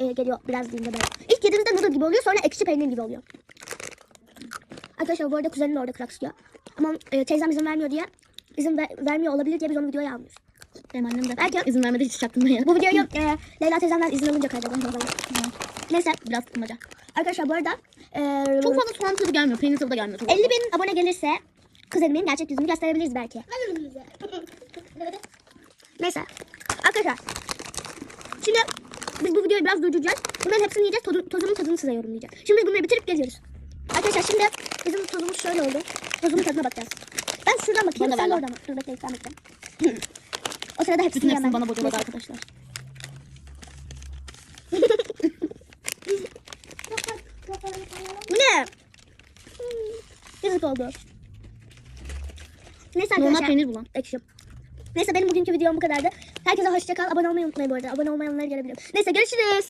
e, geliyor biraz diyeyim böyle. İlk yediğimizde noodle gibi oluyor sonra ekşi peynir gibi oluyor. Arkadaşlar bu arada kuzenim de orada krak sıkıyor. Ama e, teyzem izin vermiyor diye izin ver- vermiyor olabilir diye biz onu videoya almıyoruz. Benim annem de Belki- izin vermedi hiç çaktırmaya. Bu videoyu e, Leyla teyzemden izin alınca kaydederim. Neyse Biraz tutmaca. arkadaşlar bu arada e, Çok fazla soğan tadı gelmiyor. Peynir tadı da gelmiyor. Çok 50 bin abone gelirse kuzenimin gerçek yüzünü gösterebiliriz belki. Neyse. Arkadaşlar. Şimdi videoyu biraz durduracağız. Bunların hepsini yiyeceğiz. Tozu, tozunun tadını size yorumlayacağız. Şimdi bunları bitirip geliyoruz. Arkadaşlar şimdi bizim tozumuz şöyle oldu. Tozumun tadına bakacağız. Ben şuradan bakayım. Bana Sen de oradan bak. Dur bekle sen bekle. o sırada hepsini Bütün yemem. hepsini bana bocaladı arkadaşlar. Bu ne? Yazık oldu. Neyse Normal arkadaşlar. peynir bulan. Ekşi. Neyse benim bugünkü videom bu kadardı. Herkese hoşça kal. Abone olmayı unutmayın bu arada. Abone olmayanları görebilirim. Neyse görüşürüz.